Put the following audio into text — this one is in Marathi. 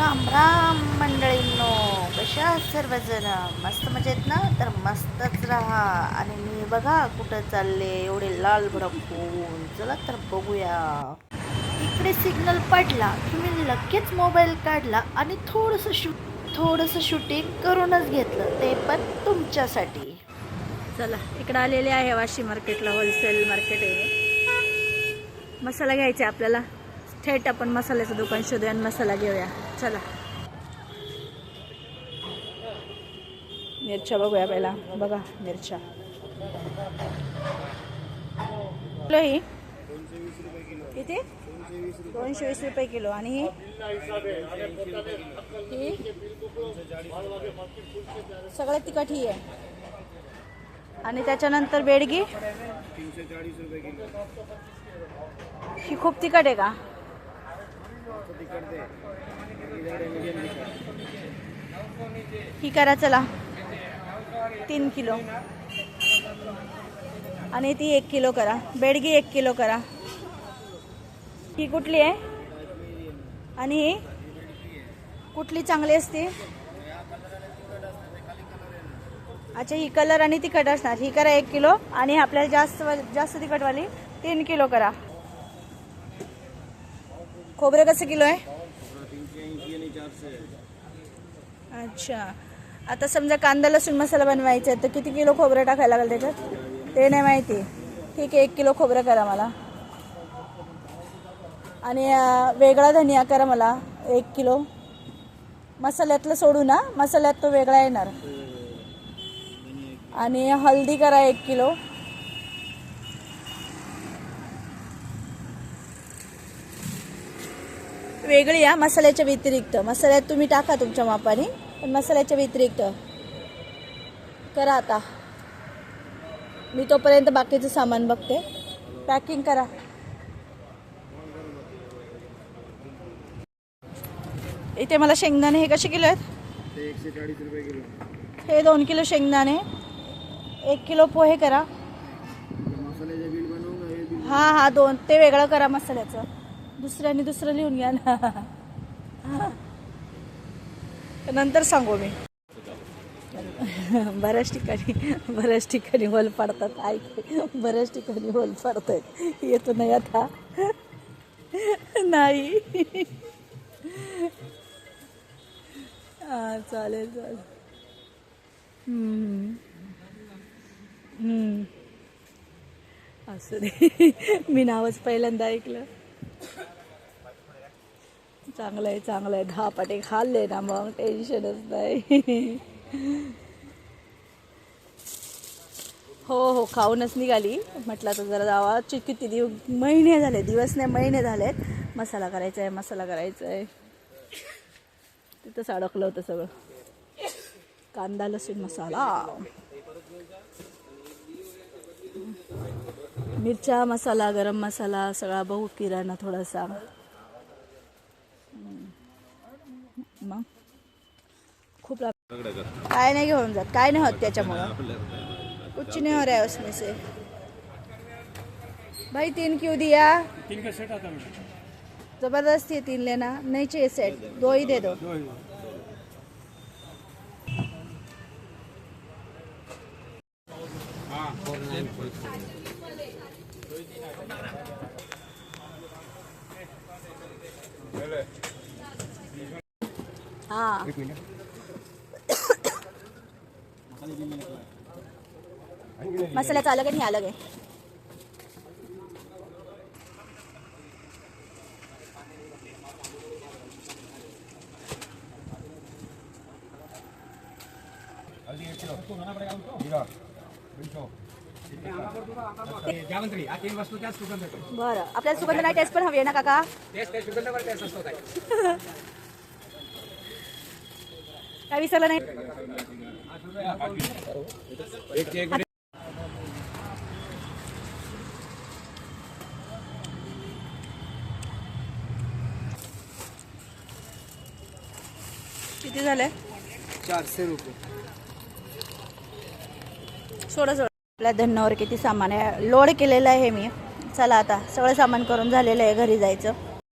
राम राम मंडळींनो कशा सर्वजण? मस्त मजेत ना? तर मस्तच राहा. आणि मी बघा कुठं चालले एवढे लाल भडकून चला तर बघूया. इकडे सिग्नल पडला की मी लगेच मोबाईल काढला आणि थोडंसं शूट थोडंसं शूटिंग करूनच घेतलं ते पण तुमच्यासाठी. चला इकडं आलेले आहे वाशी मार्केटला होलसेल मार्केट आहे. मसाला घ्यायचा आहे आपल्याला. थेट आपण मसाल्याचं दुकान शोधूया आणि मसाला घेऊया. चला. मिरच्या बघूया पहिला. बघा मिरच्या. किलो ही? किती? दोनशे वीस रुपये किलो. आणि ही? ही? सगळ्यात तिखट ही आहे. आणि त्याच्यानंतर बेडगी? ही खूप तिखट आहे का? ही करा चला. तीन किलो. आणि ती एक किलो करा. बेडगी एक किलो करा. ही कुठली आहे? आणि ही? कुठली चांगली असते? अच्छा ही कलर आणि तिखट असणार. ही करा एक किलो. आणि आपल्याला जास्त जास्त तिखटवाली तीन किलो करा. खोबरं कसं किलो आहे? अच्छा. आता समजा कांदा लसूण मसाला बनवायचा आहे तर किती किलो खोबरं टाकायला लागेल त्याच्यात? ते नाही माहिती. ठीक आहे एक किलो खोबरं करा मला. आणि वेगळा धनिया करा मला एक किलो. मसाल्यातलं सोडू ना? मसाल्यात तो वेगळा येणार. आणि हळदी करा एक किलो. वेगळी या मसाल्याच्या व्यतिरिक्त. मसाल्यात तुम्ही टाका तुमच्या मापाने पण मसाल्याच्या व्यतिरिक्त. करा आता. मी तोपर्यंत बाकीचं सामान बघते. पॅकिंग करा. इथे मला शेंगदाणे हे कसे किलो आहेत? हे दोन किलो शेंगदाणे. एक किलो पोहे करा. हा हा दोन. ते वेगळं करा मसाल्याचं. दुसऱ्याने दुसरं लिहून घ्या ना. नंतर सांगू मी. बऱ्याच ठिकाणी बऱ्याच ठिकाणी होल पाडतात. ऐक बऱ्याच ठिकाणी होल पाडतात येतो नाही आता. नाही. हां चालेल चालेल. असं दे. मी नावच पहिल्यांदा ऐकलं. चांगलं आहे चांगलं आहे दहा पाटे खाल्ले ना मग टेन्शनच नाही. हो हो खाऊनच निघाली. म्हटलं तर जरा जावा. किती दिव महिने झाले दिवस नाही महिने झालेत. मसाला करायचा आहे मसाला करायचा आहे तिथंच अडकलं होतं सगळं. कांदा लसूण मसाला. मिरच्या मसाला गरम मसाला सगळा बघू किराणा थोडासा. मग? खूप काय नाही घेऊन जात काय नाही होत त्याच्यामुळं. कुछ नहीं हो रहा है उसमें से भाई तीन क्यों दिया? तीन का सेट आता है जबरदस्ती है तीन लेना नहीं चाहिए सेट दो ही दे दो दो ही. हाँ मसाल्याचं अलग आहे आणि हे अलग आहे हा बरं. आपल्याला सुगंध नाही टेस्ट पण हवी आहे ना काका तेच ते सुगंधावर टेस्ट असतो काय काय विसरलं नाही? किती झाले? चारशे रुपये. सोडा सोडा. आपल्या धन्नावर किती सामान आहे. लोड केलेलं आहे मी. चला आता सगळं सामान करून झालेलं आहे घरी जायचं.